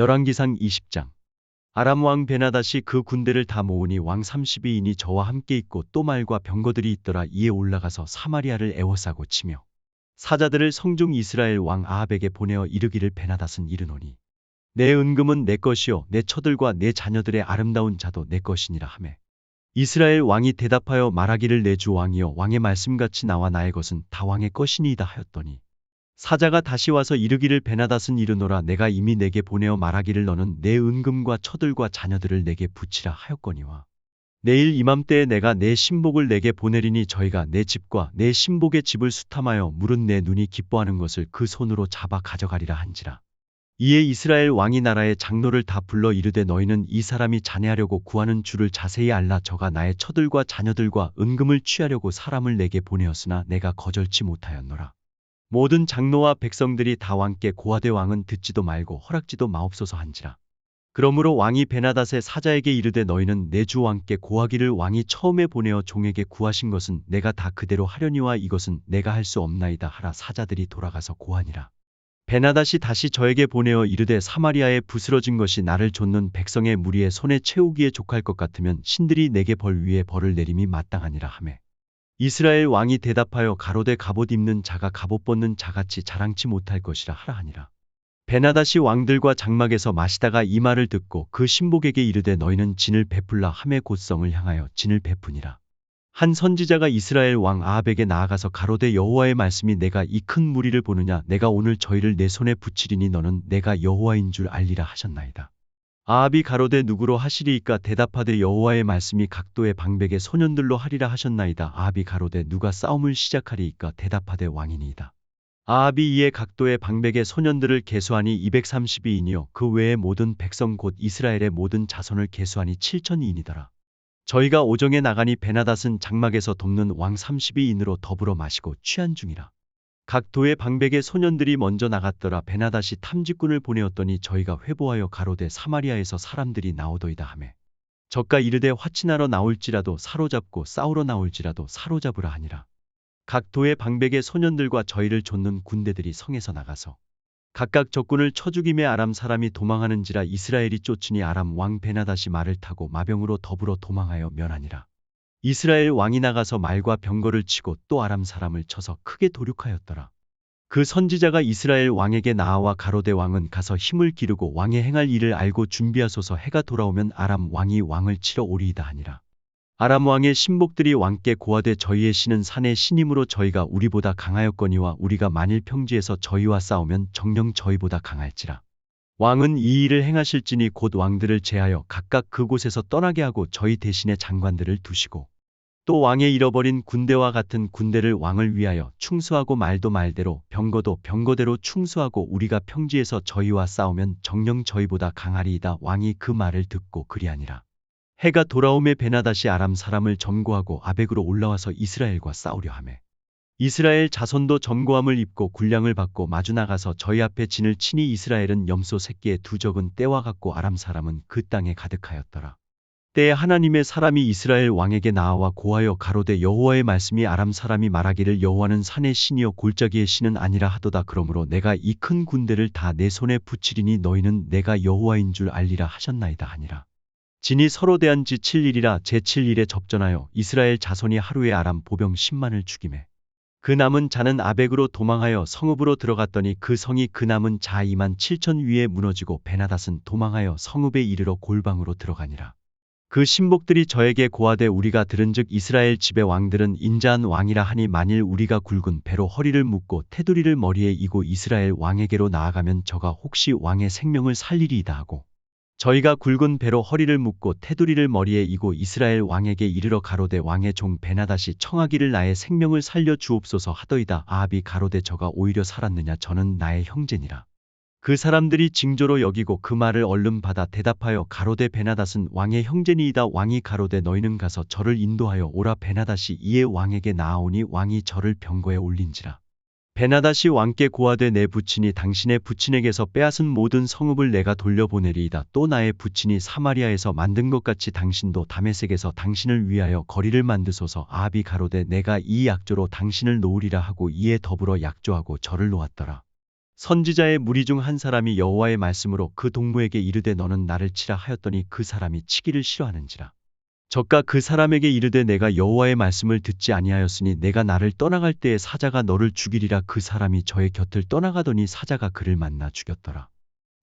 열왕기상 20장. 아람 왕 베나다시 그 군대를 다 모으니 왕 32인이 저와 함께 있고 또 말과 병거들이 있더라 이에 올라가서 사마리아를 애워싸고 치며 사자들을 성중 이스라엘 왕 아합에게 보내어 이르기를 베나닷은 이르노니 내 은금은 내 것이요 내 처들과 내 자녀들의 아름다운 자도 내 것이니라 하매. 이스라엘 왕이 대답하여 말하기를 내 주 왕이여 왕의 말씀같이 나와 나의 것은 다 왕의 것이니이다 하였더니 사자가 다시 와서 이르기를 베나닷은 이르노라 내가 이미 내게 보내어 말하기를 너는 내 은금과 처들과 자녀들을 내게 붙이라 하였거니와. 내일 이맘때에 내가 내 신복을 내게 보내리니 저희가 내 집과 내 신복의 집을 수탐하여 물은 내 눈이 기뻐하는 것을 그 손으로 잡아 가져가리라 한지라. 이에 이스라엘 왕이 나라의 장로를 다 불러 이르되 너희는 이 사람이 잔해하려고 구하는 줄을 자세히 알라 저가 나의 처들과 자녀들과 은금을 취하려고 사람을 내게 보내었으나 내가 거절치 못하였노라 모든 장로와 백성들이 다 왕께 고하되 왕은 듣지도 말고 허락지도 마옵소서 한지라. 그러므로 왕이 베나닷의 사자에게 이르되 너희는 내 주 왕께 고하기를 왕이 처음에 보내어 종에게 구하신 것은 내가 다 그대로 하려니와 이것은 내가 할 수 없나이다 하라 사자들이 돌아가서 고하니라. 베나닷이 다시 저에게 보내어 이르되 사마리아에 부스러진 것이 나를 좇는 백성의 무리의 손에 채우기에 족할 것 같으면 신들이 내게 벌 위에 벌을 내림이 마땅하니라 하매 이스라엘 왕이 대답하여 가로되 갑옷 입는 자가 갑옷 벗는 자같이 자랑치 못할 것이라 하라 하니라. 베나다시 왕들과 장막에서 마시다가 이 말을 듣고 그 신복에게 이르되 너희는 진을 베풀라 함의 곧성을 향하여 진을 베푸니라. 한 선지자가 이스라엘 왕 아합에게 나아가서 가로되 여호와의 말씀이 내가 이 큰 무리를 보느냐 내가 오늘 저희를 내 손에 붙이리니 너는 내가 여호와인 줄 알리라 하셨나이다. 아합이 가로되 누구로 하시리이까 대답하되 여호와의 말씀이 각도의 방백의 소년들로 하리라 하셨나이다. 아합이 가로되 누가 싸움을 시작하리이까 대답하되 왕이니이다. 아합이 이에 각도의 방백의 소년들을 계수하니 230이이니요 그 외의 모든 백성 곧 이스라엘의 모든 자손을 계수하니 7천이이니더라. 저희가 오정에 나가니 베나닷은 장막에서 돕는 왕 32인으로 더불어 마시고 취한 중이라. 각 도의 방백의 소년들이 먼저 나갔더라. 베나닷이 탐직군을 보내었더니 저희가 회보하여 가로되 사마리아에서 사람들이 나오더이다 하매. 저가 이르되 화친하러 나올지라도 사로잡고 싸우러 나올지라도 사로잡으라 하니라. 각 도의 방백의 소년들과 저희를 좇는 군대들이 성에서 나가서 각각 적군을 쳐 죽임에 아람 사람이 도망하는지라 이스라엘이 쫓으니 아람 왕 베나닷이 말을 타고 마병으로 더불어 도망하여 면하니라 이스라엘 왕이 나가서 말과 병거를 치고 또 아람 사람을 쳐서 크게 도륙하였더라. 그 선지자가 이스라엘 왕에게 나아와 가로대 왕은 가서 힘을 기르고 왕의 행할 일을 알고 준비하소서 해가 돌아오면 아람 왕이 왕을 치러 오리이다 하니라. 아람 왕의 신복들이 왕께 고하되 저희의 신은 산의 신임으로 저희가 우리보다 강하였거니와 우리가 만일 평지에서 저희와 싸우면 정령 저희보다 강할지라. 왕은 이 일을 행하실지니 곧 왕들을 제하여 각각 그곳에서 떠나게 하고 저희 대신에 장관들을 두시고 또 왕의 잃어버린 군대와 같은 군대를 왕을 위하여 충수하고 말도 말대로 병거도 병거대로 충수하고 우리가 평지에서 저희와 싸우면 정령 저희보다 강하리이다 왕이 그 말을 듣고 그리하니라. 해가 돌아오매 베나다시 아람 사람을 점거하고 아벡으로 올라와서 이스라엘과 싸우려 하매 이스라엘 자손도 점거함을 입고 군량을 받고 마주 나가서 저희 앞에 진을 치니 이스라엘은 염소 새끼의 두 적은 때와 같고 아람 사람은 그 땅에 가득하였더라. 때에 하나님의 사람이 이스라엘 왕에게 나와 고하여 가로되 여호와의 말씀이 아람 사람이 말하기를 여호와는 산의 신이요 골짜기의 신은 아니라 하도다 그러므로 내가 이 큰 군대를 다 내 손에 붙이리니 너희는 내가 여호와인 줄 알리라 하셨나이다 하니라. 진이 서로 대한 지 7일이라 제 7일에 접전하여 이스라엘 자손이 하루에 아람 보병 10만을 죽임해 그 남은 자는 아벡으로 도망하여 성읍으로 들어갔더니 그 성이 그 남은 자 2만 7천 위에 무너지고 베나닷은 도망하여 성읍에 이르러 골방으로 들어가니라. 그 신복들이 저에게 고하되 우리가 들은즉 이스라엘 집의 왕들은 인자한 왕이라 하니 만일 우리가 굵은 배로 허리를 묶고 테두리를 머리에 이고 이스라엘 왕에게로 나아가면 저가 혹시 왕의 생명을 살리리이다 하고 저희가 굵은 배로 허리를 묶고 테두리를 머리에 이고 이스라엘 왕에게 이르러 가로되 왕의 종 베나닷이 청하기를 나의 생명을 살려 주옵소서 하더이다. 아합이 가로되 저가 오히려 살았느냐 저는 나의 형제니라. 그 사람들이 징조로 여기고 그 말을 얼른 받아 대답하여 가로되 베나닷은 왕의 형제니이다. 왕이 가로되 너희는 가서 저를 인도하여 오라 베나닷이 이에 왕에게 나아오니 왕이 저를 병거에 올린지라. 베나닷이 왕께 고하되 내 부친이 당신의 부친에게서 빼앗은 모든 성읍을 내가 돌려보내리이다. 또 나의 부친이 사마리아에서 만든 것 같이 당신도 다메섹에서 당신을 위하여 거리를 만드소서. 아합이 가로되 내가 이 약조로 당신을 놓으리라 하고 이에 더불어 약조하고 저를 놓았더라. 선지자의 무리 중 한 사람이 여호와의 말씀으로 그 동무에게 이르되 너는 나를 치라 하였더니 그 사람이 치기를 싫어하는지라. 저가 그 사람에게 이르되 내가 여호와의 말씀을 듣지 아니하였으니 내가 나를 떠나갈 때에 사자가 너를 죽이리라 그 사람이 저의 곁을 떠나가더니 사자가 그를 만나 죽였더라.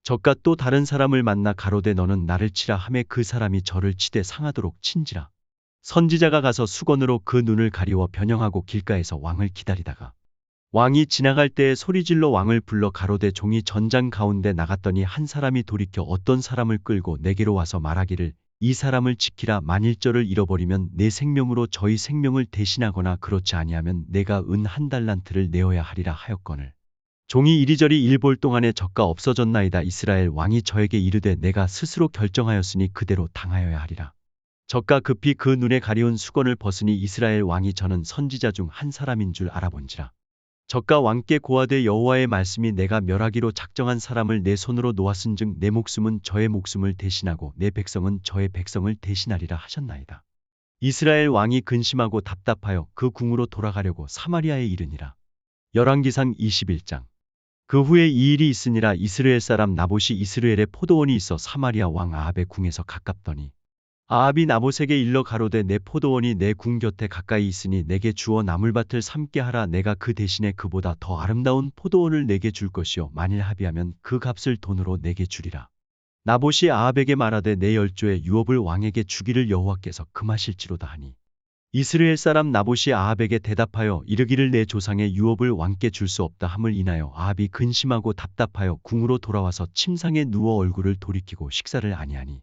저가 또 다른 사람을 만나 가로되 너는 나를 치라 하매 그 사람이 저를 치되 상하도록 친지라. 선지자가 가서 수건으로 그 눈을 가리워 변형하고 길가에서 왕을 기다리다가 왕이 지나갈 때에 소리질러 왕을 불러 가로되 종이 전장 가운데 나갔더니 한 사람이 돌이켜 어떤 사람을 끌고 내게로 와서 말하기를 이 사람을 지키라 만일 저를 잃어버리면 내 생명으로 저희 생명을 대신하거나 그렇지 아니하면 내가 은 한 달란트를 내어야 하리라 하였거늘. 종이 이리저리 일볼 동안에 적가 없어졌나이다. 이스라엘 왕이 저에게 이르되 내가 스스로 결정하였으니 그대로 당하여야 하리라. 적가 급히 그 눈에 가리운 수건을 벗으니 이스라엘 왕이 저는 선지자 중 한 사람인 줄 알아본지라 적가 왕께 고하되 여호와의 말씀이 내가 멸하기로 작정한 사람을 내 손으로 놓았은즉 내 목숨은 저의 목숨을 대신하고 내 백성은 저의 백성을 대신하리라 하셨나이다. 이스라엘 왕이 근심하고 답답하여 그 궁으로 돌아가려고 사마리아에 이르니라. 열왕기상 21장 그 후에 이 일이 있으니라 이스라엘 사람 나봇이 이스라엘에 포도원이 있어 사마리아 왕 아합의 궁에서 가깝더니 아합이 나봇에게 일러 가로되 내 포도원이 내 궁 곁에 가까이 있으니 내게 주어 나물밭을 삼게 하라. 내가 그 대신에 그보다 더 아름다운 포도원을 내게 줄 것이요. 만일 합의하면 그 값을 돈으로 내게 주리라. 나봇이 아합에게 말하되 내 열조의 유업을 왕에게 주기를 여호와께서 금하실지로다 하니. 이스라엘 사람 나봇이 아합에게 대답하여 이르기를 내 조상의 유업을 왕께 줄 수 없다 함을 인하여 아합이 근심하고 답답하여 궁으로 돌아와서 침상에 누워 얼굴을 돌이키고 식사를 아니하니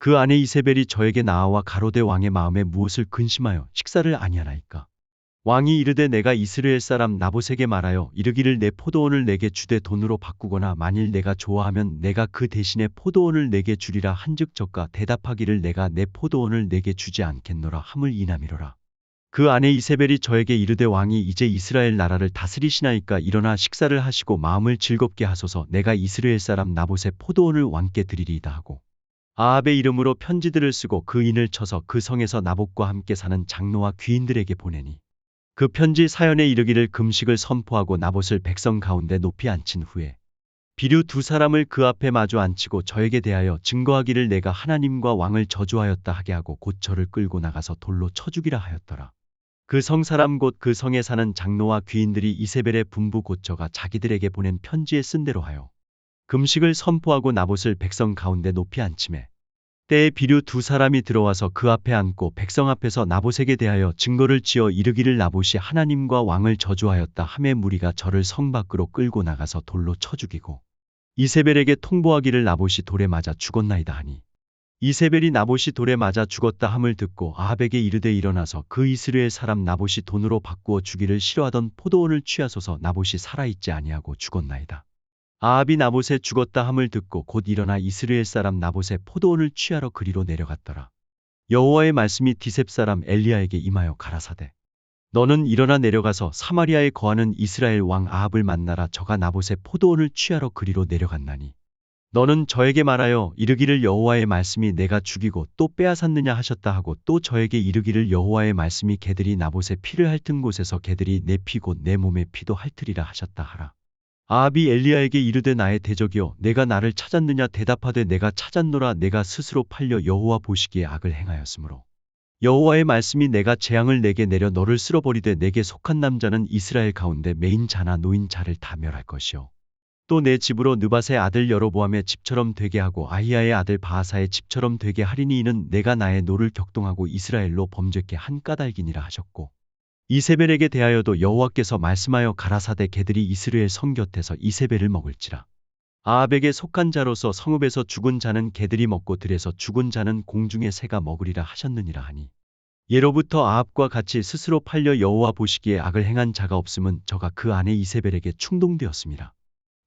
그 아내 이세벨이 저에게 나아와 가로대 왕의 마음에 무엇을 근심하여 식사를 아니하나이까. 왕이 이르되 내가 이스라엘 사람 나봇에게 말하여 이르기를 내 포도원을 내게 주되 돈으로 바꾸거나 만일 내가 좋아하면 내가 그 대신에 포도원을 내게 주리라 한즉 저가 대답하기를 내가 내 포도원을 내게 주지 않겠노라 함을 이남이로라. 그 아내 이세벨이 저에게 이르되 왕이 이제 이스라엘 나라를 다스리시나이까 일어나 식사를 하시고 마음을 즐겁게 하소서 내가 이스라엘 사람 나봇의 포도원을 왕께 드리리이다 하고 아합의 이름으로 편지들을 쓰고 그 인을 쳐서 그 성에서 나봇과 함께 사는 장로와 귀인들에게 보내니 그 편지 사연에 이르기를 금식을 선포하고 나봇을 백성 가운데 높이 앉힌 후에 비류 두 사람을 그 앞에 마주 앉히고 저에게 대하여 증거하기를 내가 하나님과 왕을 저주하였다 하게 하고 곧 저를 끌고 나가서 돌로 쳐 죽이라 하였더라. 그 성 사람 곧 그 성에 사는 장로와 귀인들이 이세벨의 분부 곧 저가 자기들에게 보낸 편지에 쓴 대로 하여 금식을 선포하고 나봇을 백성 가운데 높이 앉히매 때에 비류 두 사람이 들어와서 그 앞에 앉고 백성 앞에서 나봇에게 대하여 증거를 지어 이르기를 나봇이 하나님과 왕을 저주하였다 함에 무리가 저를 성 밖으로 끌고 나가서 돌로 쳐 죽이고 이세벨에게 통보하기를 나봇이 돌에 맞아 죽었나이다 하니 이세벨이 나봇이 돌에 맞아 죽었다 함을 듣고 아합에게 이르되 일어나서 그 이스라엘 사람 나봇이 돈으로 바꾸어 주기를 싫어하던 포도원을 취하소서 나봇이 살아있지 아니하고 죽었나이다. 아합이 나봇에 죽었다 함을 듣고 곧 일어나 이스라엘 사람 나봇의 포도원을 취하러 그리로 내려갔더라. 여호와의 말씀이 디셉 사람 엘리야에게 임하여 가라사대. 너는 일어나 내려가서 사마리아에 거하는 이스라엘 왕 아합을 만나라 저가 나봇의 포도원을 취하러 그리로 내려갔나니. 너는 저에게 말하여 이르기를 여호와의 말씀이 내가 죽이고 또 빼앗았느냐 하셨다 하고 또 저에게 이르기를 여호와의 말씀이 개들이 나봇의 피를 핥은 곳에서 개들이 내피곧내 몸의 피도 핥으리라 하셨다 하라. 아합이 엘리야에게 이르되 나의 대적이여 내가 나를 찾았느냐? 대답하되 내가 찾았노라. 내가 스스로 팔려 여호와 보시기에 악을 행하였으므로. 여호와의 말씀이 내가 재앙을 내게 내려 너를 쓸어버리되 내게 속한 남자는 이스라엘 가운데 메인 자나 노인 자를 다 멸할 것이요. 또 내 집으로 느밧의 아들 여로보암의 집처럼 되게 하고 아히야의 아들 바하사의 집처럼 되게 하리니 이는 내가 나의 노를 격동하고 이스라엘로 범죄케 한 까닭이니라 하셨고 이세벨에게 대하여도 여호와께서 말씀하여 가라사대 개들이 이스라엘 성 곁에서 이세벨을 먹을지라. 아합에게 속한 자로서 성읍에서 죽은 자는 개들이 먹고 들에서 죽은 자는 공중의 새가 먹으리라 하셨느니라 하니. 예로부터 아합과 같이 스스로 팔려 여호와 보시기에 악을 행한 자가 없음은 저가 그 아내 이세벨에게 충동되었습니다.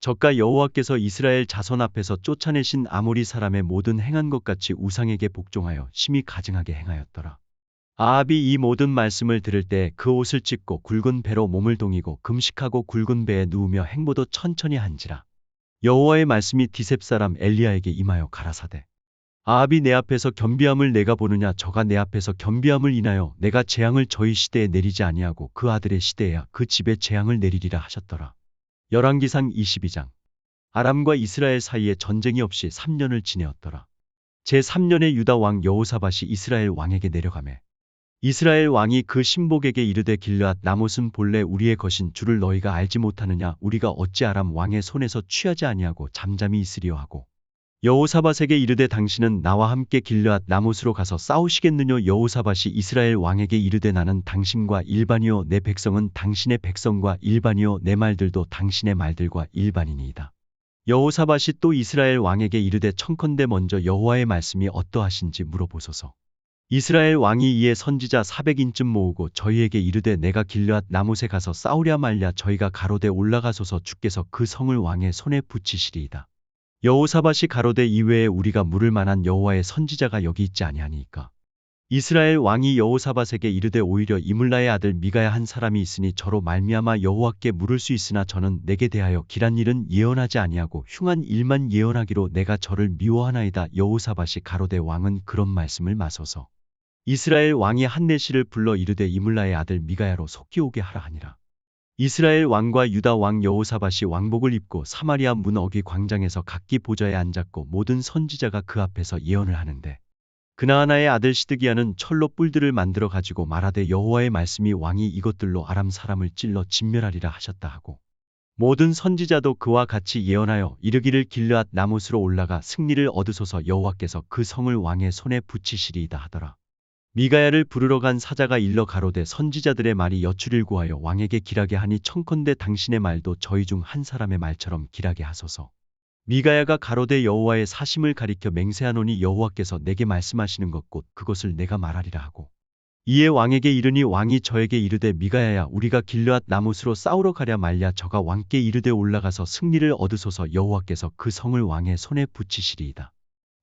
저가 여호와께서 이스라엘 자손 앞에서 쫓아내신 아모리 사람의 모든 행한 것 같이 우상에게 복종하여 심히 가증하게 행하였더라. 아합이 이 모든 말씀을 들을 때 그 옷을 찢고 굵은 배로 몸을 동이고 금식하고 굵은 배에 누우며 행보도 천천히 한지라. 여호와의 말씀이 디셉 사람 엘리야에게 임하여 가라사대. 아합이 내 앞에서 겸비함을 내가 보느냐 저가 내 앞에서 겸비함을 인하여 내가 재앙을 저희 시대에 내리지 아니하고 그 아들의 시대에야 그 집에 재앙을 내리리라 하셨더라. 열왕기상 22장 아람과 이스라엘 사이에 전쟁이 없이 3년을 지내었더라. 제3년에 유다 왕 여호사밧이 이스라엘 왕에게 내려가매 이스라엘 왕이 그 신복에게 이르되 길르앗 나못은 본래 우리의 것인 줄을 너희가 알지 못하느냐 우리가 어찌 아람 왕의 손에서 취하지 아니하고 잠잠히 있으리요 하고 여호사밧에게 이르되 당신은 나와 함께 길르앗 나못으로 가서 싸우시겠느냐 여호사밧이 이스라엘 왕에게 이르되 나는 당신과 일반이요 내 백성은 당신의 백성과 일반이요 내 말들도 당신의 말들과 일반이니이다. 여호사밧이 또 이스라엘 왕에게 이르되 청컨대 먼저 여호와의 말씀이 어떠하신지 물어보소서. 이스라엘 왕이 이에 선지자 400인쯤 모으고 저희에게 이르되 내가 길르앗 나못에 가서 싸우랴 말랴 저희가 가로되 올라가소서 주께서 그 성을 왕의 손에 붙이시리이다. 여호사밧이 가로되 이외에 우리가 물을 만한 여호와의 선지자가 여기 있지 아니하니까. 이스라엘 왕이 여호사밧에게 이르되 오히려 이물라의 아들 미가야 한 사람이 있으니 저로 말미암아 여호와께 물을 수 있으나 저는 내게 대하여 길한 일은 예언하지 아니하고 흉한 일만 예언하기로 내가 저를 미워하나이다 여호사밧이 가로되 왕은 그런 말씀을 마소서. 이스라엘 왕이 한네시를 불러 이르되 이물라의 아들 미가야로 속히 오게 하라 하니라. 이스라엘 왕과 유다 왕 여호사밧이 왕복을 입고 사마리아 문 어귀 광장에서 각기 보좌에 앉았고 모든 선지자가 그 앞에서 예언을 하는데 그나하나의 아들 시드기야는 철로 뿔들을 만들어 가지고 말하되 여호와의 말씀이 왕이 이것들로 아람 사람을 찔러 진멸하리라 하셨다 하고 모든 선지자도 그와 같이 예언하여 이르기를 길르앗 나못으로 올라가 승리를 얻으소서 여호와께서 그 성을 왕의 손에 붙이시리이다 하더라. 미가야를 부르러 간 사자가 일러 가로되 선지자들의 말이 여추릴 구하여 왕에게 길하게 하니 청컨대 당신의 말도 저희 중 한 사람의 말처럼 길하게 하소서. 미가야가 가로되 여호와의 사심을 가리켜 맹세하노니 여호와께서 내게 말씀하시는 것 곧 그것을 내가 말하리라 하고 이에 왕에게 이르니 왕이 저에게 이르되 미가야야 우리가 길르앗 나못으로 싸우러 가랴 말랴 저가 왕께 이르되 올라가서 승리를 얻으소서 여호와께서 그 성을 왕의 손에 붙이시리이다.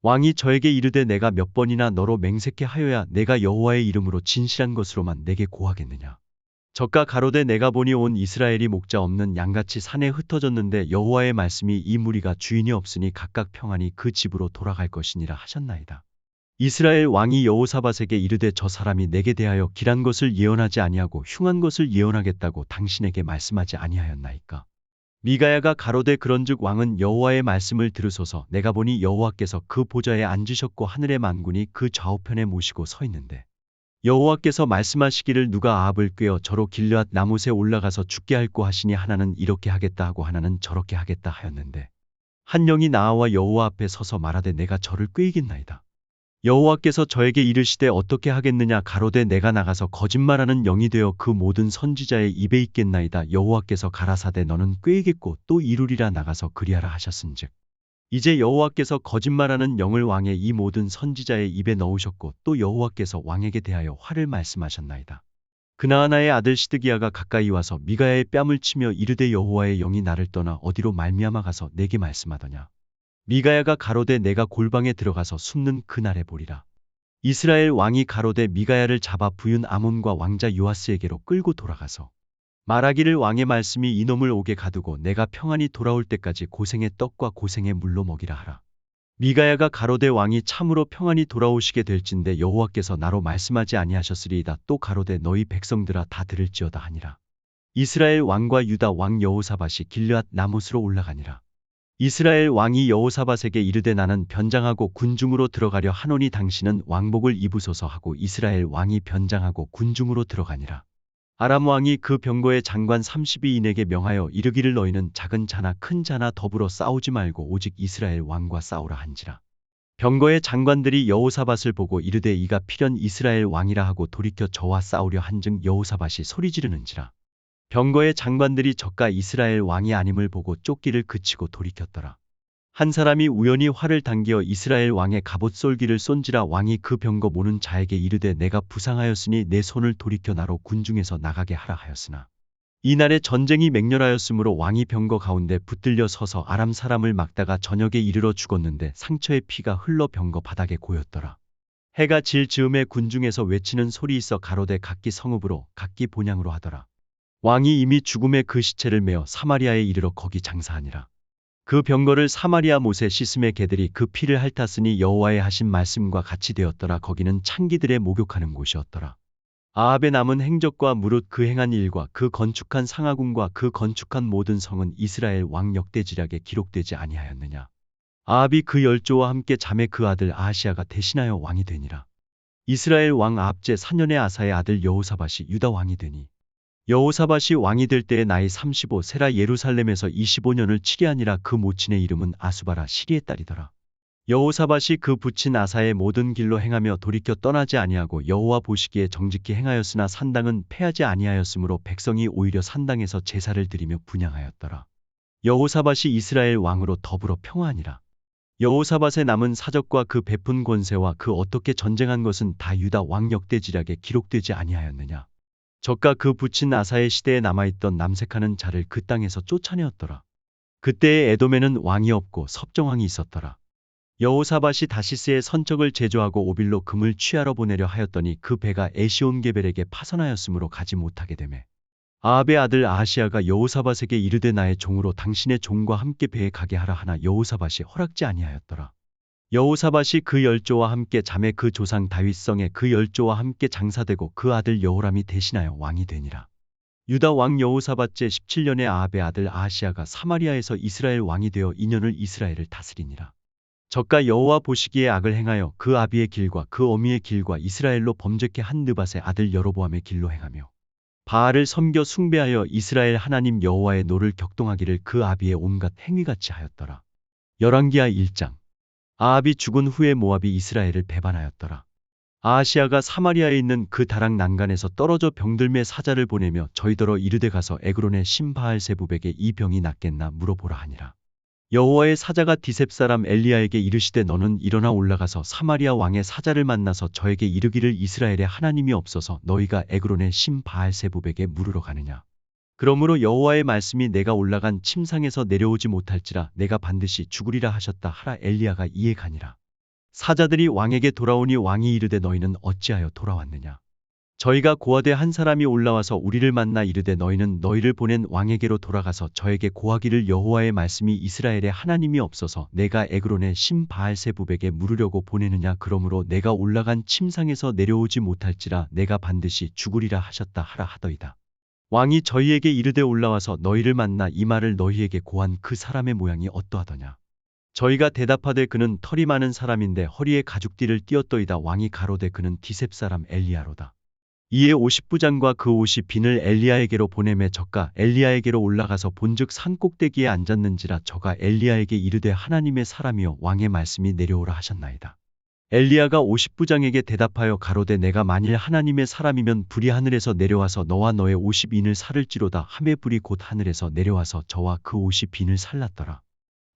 왕이 저에게 이르되 내가 몇 번이나 너로 맹세케 하여야 내가 여호와의 이름으로 진실한 것으로만 내게 고하겠느냐. 저가 가로되 내가 보니 온 이스라엘이 목자 없는 양같이 산에 흩어졌는데 여호와의 말씀이 이 무리가 주인이 없으니 각각 평안히 그 집으로 돌아갈 것이니라 하셨나이다. 이스라엘 왕이 여호사밧에게 이르되 저 사람이 내게 대하여 길한 것을 예언하지 아니하고 흉한 것을 예언하겠다고 당신에게 말씀하지 아니하였나이까. 미가야가 가로되 그런즉 왕은 여호와의 말씀을 들으소서 내가 보니 여호와께서 그 보좌에 앉으셨고 하늘의 만군이 그 좌우편에 모시고 서 있는데 여호와께서 말씀하시기를 누가 아합을 꾀어 저로 길르앗 나못에 올라가서 죽게 할고 하시니 하나는 이렇게 하겠다 하고 하나는 저렇게 하겠다 하였는데 한 영이 나와 여호와 앞에 서서 말하되 내가 저를 꾀이겠나이다. 여호와께서 저에게 이르시되 어떻게 하겠느냐? 가로되 내가 나가서 거짓말하는 영이 되어 그 모든 선지자의 입에 있겠나이다. 여호와께서 가라사대 너는 꾀이겠고 또 이루리라 나가서 그리하라 하셨은즉. 이제 여호와께서 거짓말하는 영을 왕의 이 모든 선지자의 입에 넣으셨고 또 여호와께서 왕에게 대하여 화를 말씀하셨나이다. 그나하나의 아들 시드기야가 가까이 와서 미가야의 뺨을 치며 이르되 여호와의 영이 나를 떠나 어디로 말미암아 가서 내게 말씀하더냐 미가야가 가로되 내가 골방에 들어가서 숨는 그날에 보리라. 이스라엘 왕이 가로되 미가야를 잡아 부윤 아몬과 왕자 요아스에게로 끌고 돌아가서 말하기를 왕의 말씀이 이놈을 옥에 가두고 내가 평안히 돌아올 때까지 고생의 떡과 고생의 물로 먹이라 하라. 미가야가 가로되 왕이 참으로 평안히 돌아오시게 될진데 여호와께서 나로 말씀하지 아니하셨으리이다. 또 가로되 너희 백성들아 다 들을지어다 하니라. 이스라엘 왕과 유다 왕 여호사밧이 길르앗 나못으로 올라가니라. 이스라엘 왕이 여호사밧에게 이르되 나는 변장하고 군중으로 들어가려 하노니 당신은 왕복을 입으소서 하고 이스라엘 왕이 변장하고 군중으로 들어가니라. 아람 왕이 그 병거의 장관 32인에게 명하여 이르기를 너희는 작은 자나 큰 자나 더불어 싸우지 말고 오직 이스라엘 왕과 싸우라 한지라. 병거의 장관들이 여호사밧을 보고 이르되 이가 필연 이스라엘 왕이라 하고 돌이켜 저와 싸우려 한즉 여호사밧이 소리 지르는지라. 병거의 장관들이 저가 이스라엘 왕이 아님을 보고 쫓기를 그치고 돌이켰더라. 한 사람이 우연히 활을 당겨 이스라엘 왕의 갑옷 쏠기를 쏜지라 왕이 그 병거 모는 자에게 이르되 내가 부상하였으니 내 손을 돌이켜 나로 군중에서 나가게 하라 하였으나 이날에 전쟁이 맹렬하였으므로 왕이 병거 가운데 붙들려 서서 아람 사람을 막다가 저녁에 이르러 죽었는데 상처의 피가 흘러 병거 바닥에 고였더라. 해가 질 즈음에 군중에서 외치는 소리 있어 가로되 각기 성읍으로 각기 본향으로 하더라. 왕이 이미 죽음의 그 시체를 메어 사마리아에 이르러 거기 장사하니라. 그 병거를 사마리아 못에 씻음의 개들이 그 피를 핥았으니 여호와의 하신 말씀과 같이 되었더라. 거기는 창기들의 목욕하는 곳이었더라. 아합의 남은 행적과 무릇 그 행한 일과 그 건축한 상하궁과 그 건축한 모든 성은 이스라엘 왕 역대지략에 기록되지 아니하였느냐. 아합이 그 열조와 함께 잠에 그 아들 아하시아가 대신하여 왕이 되니라. 이스라엘 왕 아합 제 4년의 아사의 아들 여호사밧이 유다 왕이 되니 여호사밧이 왕이 될 때에 나이 35 세라 예루살렘에서 25년을 치리하니라 그 모친의 이름은 아수바라 시리의 딸이더라. 여호사밧이 그 붙인 아사의 모든 길로 행하며 돌이켜 떠나지 아니하고 여호와 보시기에 정직히 행하였으나 산당은 패하지 아니하였으므로 백성이 오히려 산당에서 제사를 드리며 분양하였더라. 여호사밧이 이스라엘 왕으로 더불어 평화하니라. 여호사밧의 남은 사적과 그 베푼 권세와 그 어떻게 전쟁한 것은 다 유다 왕 역대지략에 기록되지 아니하였느냐. 저가 그 붙인 아사의 시대에 남아있던 남색하는 자를 그 땅에서 쫓아내었더라. 그때에 에돔에는 왕이 없고 섭정왕이 있었더라. 여호사밧이 다시스의 선척을 제조하고 오빌로 금을 취하러 보내려 하였더니 그 배가 에시온 게벨에게 파선하였으므로 가지 못하게 되매 아합의 아들 아하시아가 여호사밧에게 이르되 나의 종으로 당신의 종과 함께 배에 가게 하라 하나 여호사밧이 허락지 아니하였더라. 여호사밧이 그 열조와 함께 잠에 그 조상 다윗성에 그 열조와 함께 장사되고 그 아들 여호람이 대신하여 왕이 되니라. 유다 왕 여호사밧 제 17년에 아합의 아들 아하시아가 사마리아에서 이스라엘 왕이 되어 2년을 이스라엘을 다스리니라. 저가 여호와 보시기에 악을 행하여 그 아비의 길과 그 어미의 길과 이스라엘로 범죄케 한 느밧의 아들 여로보암의 길로 행하며 바알을 섬겨 숭배하여 이스라엘 하나님 여호와의 노를 격동하기를 그 아비의 온갖 행위같이 하였더라. 열왕기하 1장 아합이 죽은 후에 모압이 이스라엘을 배반하였더라. 아하시아가 사마리아에 있는 그 다락 난간에서 떨어져 병들매 사자를 보내며 저희더러 이르되 가서 에그론의 신바알 세부백에 이 병이 낫겠나 물어보라 하니라. 여호와의 사자가 디셉 사람 엘리야에게 이르시되 너는 일어나 올라가서 사마리아 왕의 사자를 만나서 저에게 이르기를 이스라엘의 하나님이 없어서 너희가 에그론의 신 바알 세부백에 물으러 가느냐. 그러므로 여호와의 말씀이 내가 올라간 침상에서 내려오지 못할지라 내가 반드시 죽으리라 하셨다 하라 엘리야가 이에 가니라. 사자들이 왕에게 돌아오니 왕이 이르되 너희는 어찌하여 돌아왔느냐. 저희가 고아대 한 사람이 올라와서 우리를 만나 이르되 너희는 너희를 보낸 왕에게로 돌아가서 저에게 고하기를 여호와의 말씀이 이스라엘의 하나님이 없어서 내가 에그론의 신 바알세부백에 물으려고 보내느냐 그러므로 내가 올라간 침상에서 내려오지 못할지라 내가 반드시 죽으리라 하셨다 하라 하더이다. 왕이 저희에게 이르되 올라와서 너희를 만나 이 말을 너희에게 고한 그 사람의 모양이 어떠하더냐. 저희가 대답하되 그는 털이 많은 사람인데 허리에 가죽띠를 띄었더이다 왕이 가로되 그는 디셉 사람 엘리야로다. 이에 오십 부장과 그 옷이 비늘 엘리야에게로 보내매 저가 엘리야에게로 올라가서 본즉 산 꼭대기에 앉았는지라 저가 엘리야에게 이르되 하나님의 사람이여 왕의 말씀이 내려오라 하셨나이다. 엘리야가 오십 부장에게 대답하여 가로되 내가 만일 하나님의 사람이면 불이 하늘에서 내려와서 너와 너의 오십 인을 살을지로다 함의 불이 곧 하늘에서 내려와서 저와 그 옷이 빈을 살랐더라.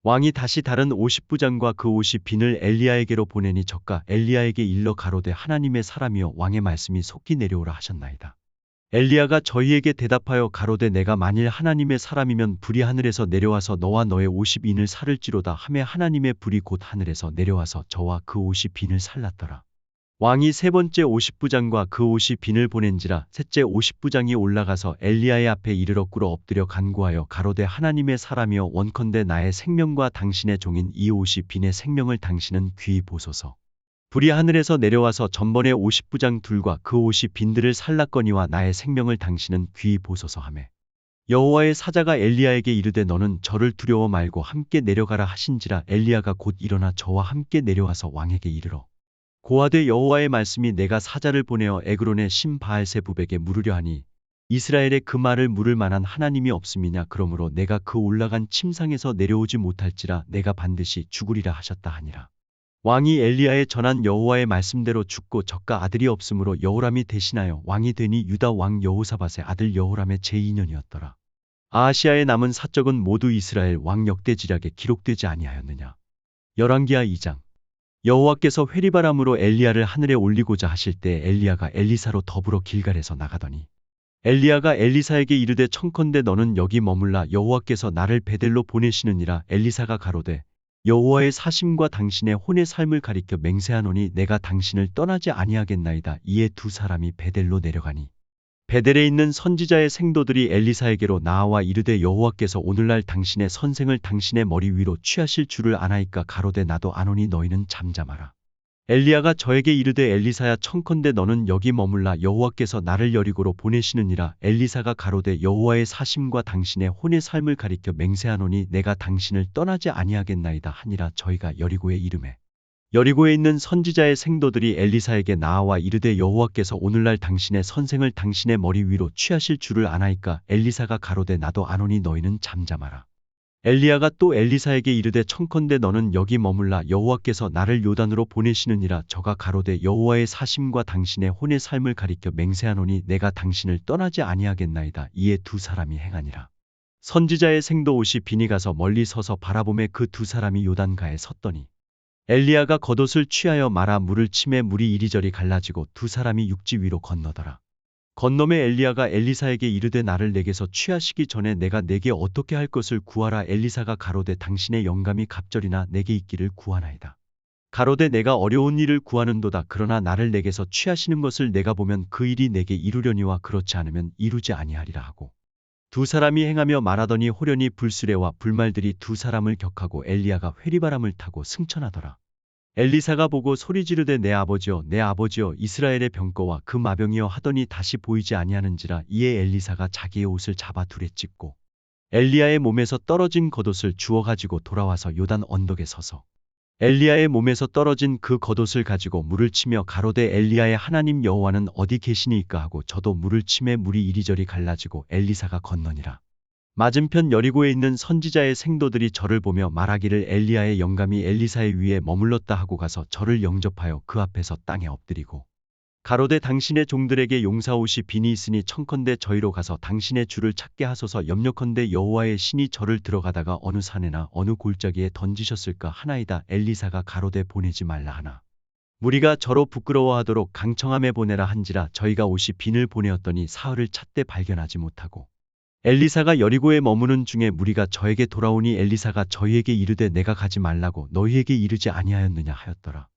왕이 다시 다른 오십 부장과 그 옷이 빈을 엘리야에게로 보내니 저가 엘리야에게 일러 가로되 하나님의 사람이여 왕의 말씀이 속히 내려오라 하셨나이다. 엘리야가 저희에게 대답하여 가로되 내가 만일 하나님의 사람이면 불이 하늘에서 내려와서 너와 너의 오십 인을 살을지로다 하매 하나님의 불이 곧 하늘에서 내려와서 저와 그 옷이 빈을 살랐더라. 왕이 세 번째 오십 부장과 그 옷이 빈을 보낸지라 셋째 오십 부장이 올라가서 엘리야의 앞에 이르러 꿇어 엎드려 간구하여 가로되 하나님의 사람이여 원컨대 나의 생명과 당신의 종인 이 옷이 빈의 생명을 당신은 귀히 보소서. 불이 하늘에서 내려와서 전번에 오십 부장 둘과 그 옷이 빈들을 살랐거니와 나의 생명을 당신은 귀히 보소서 하매 여호와의 사자가 엘리야에게 이르되 너는 저를 두려워 말고 함께 내려가라 하신지라 엘리야가 곧 일어나 저와 함께 내려와서 왕에게 이르러 고하되 여호와의 말씀이 내가 사자를 보내어 에그론의 신 바알세부백에 물으려 하니 이스라엘의 그 말을 물을 만한 하나님이 없음이냐 그러므로 내가 그 올라간 침상에서 내려오지 못할지라 내가 반드시 죽으리라 하셨다 하니라. 왕이 엘리야의 전한 여호와의 말씀대로 죽고 적가 아들이 없으므로 여호람이 대신하여 왕이 되니 유다 왕 여호사밧의 아들 여호람의 제2년이었더라. 아시아에 남은 사적은 모두 이스라엘 왕 역대지략에 기록되지 아니하였느냐. 열왕기하 2장 여호와께서 회리바람으로 엘리야를 하늘에 올리고자 하실 때 엘리야가 엘리사로 더불어 길갈에서 나가더니 엘리야가 엘리사에게 이르되 청컨대 너는 여기 머물라 여호와께서 나를 베델로 보내시느니라 엘리사가 가로되 여호와의 사심과 당신의 혼의 삶을 가리켜 맹세하노니 내가 당신을 떠나지 아니하겠나이다 이에 두 사람이 베델로 내려가니 베델에 있는 선지자의 생도들이 엘리사에게로 나아와 이르되 여호와께서 오늘날 당신의 선생을 당신의 머리 위로 취하실 줄을 아나이까 가로되 나도 아노니 너희는 잠잠하라. 엘리야가 저에게 이르되 엘리사야 청컨대 너는 여기 머물라 여호와께서 나를 여리고로 보내시느니라. 엘리사가 가로되 여호와의 사심과 당신의 혼의 삶을 가리켜 맹세하노니 내가 당신을 떠나지 아니하겠나이다 하니라 저희가 여리고에 이름에 여리고에 있는 선지자의 생도들이 엘리사에게 나아와 이르되 여호와께서 오늘날 당신의 선생을 당신의 머리 위로 취하실 줄을 아나이까. 엘리사가 가로되 나도 아노니 너희는 잠잠하라 엘리야가 또 엘리사에게 이르되 청컨대 너는 여기 머물라 여호와께서 나를 요단으로 보내시느니라 저가 가로되 여호와의 사심과 당신의 혼의 삶을 가리켜 맹세하노니 내가 당신을 떠나지 아니하겠나이다. 이에 두 사람이 행하니라. 선지자의 생도 옷이 비니 가서 멀리 서서 바라보매 그 두 사람이 요단가에 섰더니 엘리야가 겉옷을 취하여 말아 물을 치매 물이 이리저리 갈라지고 두 사람이 육지 위로 건너더라 건너매 엘리야가 엘리사에게 이르되 나를 내게서 취하시기 전에 내가 내게 어떻게 할 것을 구하라 엘리사가 가로되 당신의 영감이 갑절이나 내게 있기를 구하나이다. 가로되 내가 어려운 일을 구하는도다 그러나 나를 내게서 취하시는 것을 내가 보면 그 일이 내게 이루려니와 그렇지 않으면 이루지 아니하리라 하고 두 사람이 행하며 말하더니 호련히 불수레와 불말들이 두 사람을 격하고 엘리야가 회리바람을 타고 승천하더라. 엘리사가 보고 소리 지르되 내 아버지여 내 아버지여 이스라엘의 병거와 그 마병이여 하더니 다시 보이지 아니하는지라 이에 엘리사가 자기의 옷을 잡아 둘에 찢고 엘리야의 몸에서 떨어진 겉옷을 주워 가지고 돌아와서 요단 언덕에 서서 엘리야의 몸에서 떨어진 그 겉옷을 가지고 물을 치며 가로되 엘리야의 하나님 여호와는 어디 계시니까 하고 저도 물을 치매 물이 이리저리 갈라지고 엘리사가 건너니라 맞은편 여리고에 있는 선지자의 생도들이 저를 보며 말하기를 엘리야의 영감이 엘리사의 위에 머물렀다 하고 가서 저를 영접하여 그 앞에서 땅에 엎드리고 가로되 당신의 종들에게 용사옷이 빈이 있으니 청컨대 저희로 가서 당신의 주를 찾게 하소서. 염려컨대 여호와의 신이 저를 들어가다가 어느 산에나 어느 골짜기에 던지셨을까 하나이다. 엘리사가 가로되 보내지 말라 하나. 무리가 저로 부끄러워하도록 강청함에 보내라 한지라 저희가 옷이 빈을 보내었더니 사흘을 찾되 발견하지 못하고 엘리사가 여리고에 머무는 중에 무리가 저에게 돌아오니 엘리사가 저희에게 이르되 내가 가지 말라고 너희에게 이르지 아니하였느냐 하였더라.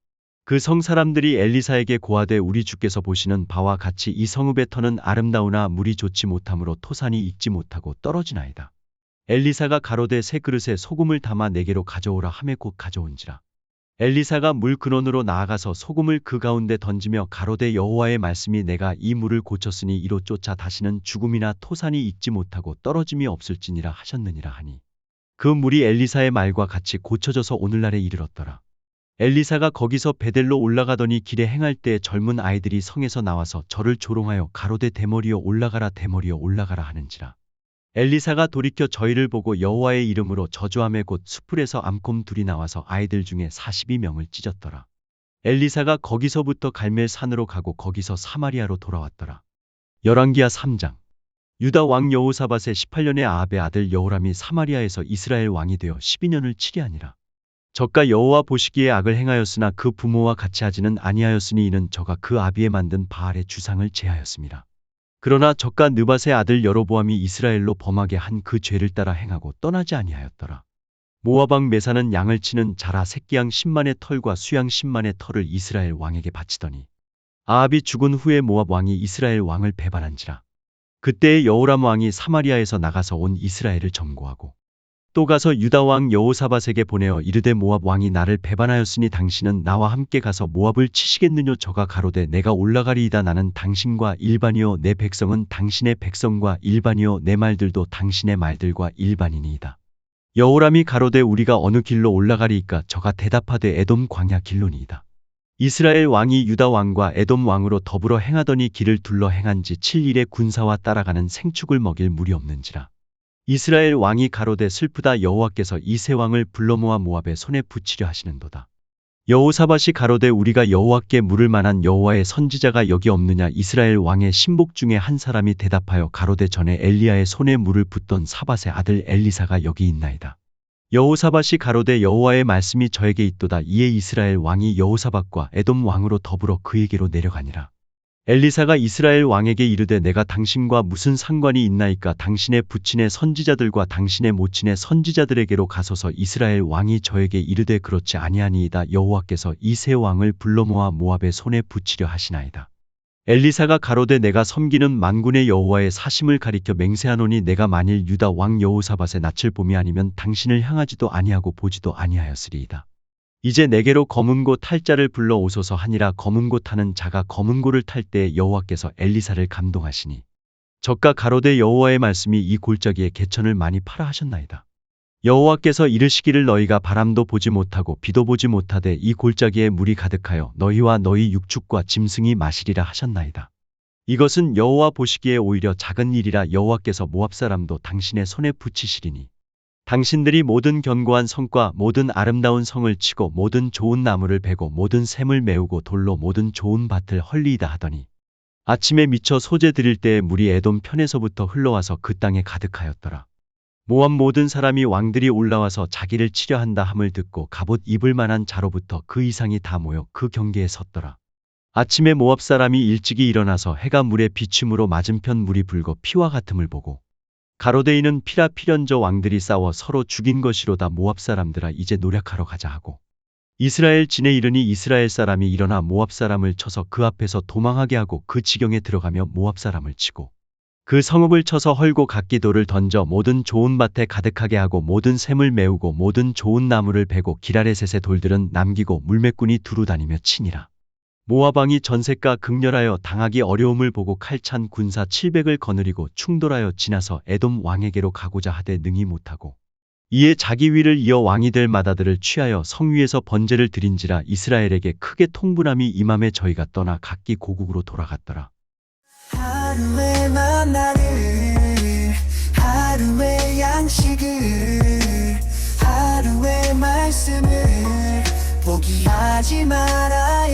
그 성 사람들이 엘리사에게 고하되 우리 주께서 보시는 바와 같이 이 성읍의 터는 아름다우나 물이 좋지 못하므로 토산이 익지 못하고 떨어지나이다. 엘리사가 가로되 새 그릇에 소금을 담아 내게로 가져오라 하매 곧 가져온지라. 엘리사가 물 근원으로 나아가서 소금을 그 가운데 던지며 가로되 여호와의 말씀이 내가 이 물을 고쳤으니 이로 쫓아 다시는 죽음이나 토산이 익지 못하고 떨어짐이 없을지니라 하셨느니라 하니 그 물이 엘리사의 말과 같이 고쳐져서 오늘날에 이르렀더라. 엘리사가 거기서 베델로 올라가더니 길에 행할 때 젊은 아이들이 성에서 나와서 저를 조롱하여 가로되 대머리여 올라가라 대머리여 올라가라 하는지라. 엘리사가 돌이켜 저희를 보고 여호와의 이름으로 저주함에 곧 수풀에서 암곰 둘이 나와서 아이들 중에 42명을 찢었더라. 엘리사가 거기서부터 갈멜 산으로 가고 거기서 사마리아로 돌아왔더라. 열왕기하 3장 유다 왕 여호사밧의 18년의 아합의 아들 여호람이 사마리아에서 이스라엘 왕이 되어 12년을 치리하니라. 저가 여호와 보시기에 악을 행하였으나 그 부모와 같이 하지는 아니하였으니 이는 저가 그 아비에 만든 바알의 주상을 제하였습니다. 그러나 저가 느밧의 아들 여로보암이 이스라엘로 범하게 한 그 죄를 따라 행하고 떠나지 아니하였더라. 모아방 메사는 양을 치는 자라 새끼양 10만의 털과 수양 10만의 털을 이스라엘 왕에게 바치더니 아합이 죽은 후에 모압 왕이 이스라엘 왕을 배반한지라. 그때에 여호람 왕이 사마리아에서 나가서 온 이스라엘을 점거하고 또 가서 유다 왕 여호사밧에게 보내어 이르되 모압 왕이 나를 배반하였으니 당신은 나와 함께 가서 모압을 치시겠느뇨 저가 가로되 내가 올라가리이다 나는 당신과 일반이요 내 백성은 당신의 백성과 일반이요 내 말들도 당신의 말들과 일반이니이다. 여호람이 가로되 우리가 어느 길로 올라가리이까 저가 대답하되 에돔 광야 길로니이다. 이스라엘 왕이 유다 왕과 에돔 왕으로 더불어 행하더니 길을 둘러 행한 지 7일의 군사와 따라가는 생축을 먹일 물이 없는지라. 이스라엘 왕이 가로되 슬프다 여호와께서 이세 왕을 불러 모아 모압의 손에 붙이려 하시는도다. 여호사밧이 가로되 우리가 여호와께 물을 만한 여호와의 선지자가 여기 없느냐 이스라엘 왕의 신복 중에 한 사람이 대답하여 가로되 전에 엘리야의 손에 물을 붓던 사밧의 아들 엘리사가 여기 있나이다. 여호사밧이 가로되 여호와의 말씀이 저에게 있도다 이에 이스라엘 왕이 여호사밧과 에돔 왕으로 더불어 그에게로 내려가니라. 엘리사가 이스라엘 왕에게 이르되 내가 당신과 무슨 상관이 있나이까 당신의 부친의 선지자들과 당신의 모친의 선지자들에게로 가소서 이스라엘 왕이 저에게 이르되 그렇지 아니하니이다 여호와께서 이 세 왕을 불러 모아 모압의 손에 붙이려 하시나이다. 엘리사가 가로되 내가 섬기는 만군의 여호와의 사심을 가리켜 맹세하노니 내가 만일 유다 왕 여호사밧의 낯을 봄이 아니면 당신을 향하지도 아니하고 보지도 아니하였으리이다. 이제 내게로 검은고 탈 자를 불러 오소서 하니라 검은고 타는 자가 검은고를 탈 때 여호와께서 엘리사를 감동하시니 저가 가로되 여호와의 말씀이 이 골짜기에 개천을 많이 팔아 하셨나이다. 여호와께서 이르시기를 너희가 바람도 보지 못하고 비도 보지 못하되 이 골짜기에 물이 가득하여 너희와 너희 육축과 짐승이 마시리라 하셨나이다. 이것은 여호와 보시기에 오히려 작은 일이라 여호와께서 모압 사람도 당신의 손에 붙이시리니 당신들이 모든 견고한 성과 모든 아름다운 성을 치고 모든 좋은 나무를 베고 모든 샘을 메우고 돌로 모든 좋은 밭을 헐리이다 하더니 아침에 미쳐 소재 드릴 때에 물이 에돔 편에서부터 흘러와서 그 땅에 가득하였더라. 모압 모든 사람이 왕들이 올라와서 자기를 치려 한다 함을 듣고 갑옷 입을 만한 자로부터 그 이상이 다 모여 그 경계에 섰더라. 아침에 모압 사람이 일찍이 일어나서 해가 물에 비춤으로 맞은편 물이 붉어 피와 같음을 보고 가로데이는 피라 피련저 왕들이 싸워 서로 죽인 것이로다 모압 사람들아 이제 노력하러 가자 하고 이스라엘 진에 이르니 이스라엘 사람이 일어나 모압 사람을 쳐서 그 앞에서 도망하게 하고 그 지경에 들어가며 모압 사람을 치고 그 성읍을 쳐서 헐고 각기도를 던져 모든 좋은 밭에 가득하게 하고 모든 샘을 메우고 모든 좋은 나무를 베고 기라레셋의 돌들은 남기고 물매꾼이 두루 다니며 치니라. 모아방이 전세가 극렬하여 당하기 어려움을 보고 칼찬 군사 700을 거느리고 충돌하여 지나서 에돔 왕에게로 가고자 하되 능히 못하고 이에 자기 위를 이어 왕이 될 마다들을 취하여 성 위에서 번제를 드린지라 이스라엘에게 크게 통분함이 임함에 저희가 떠나 각기 고국으로 돌아갔더라. 하루의 만나를 하루의 양식을 하루의 말씀을 포기하지 마라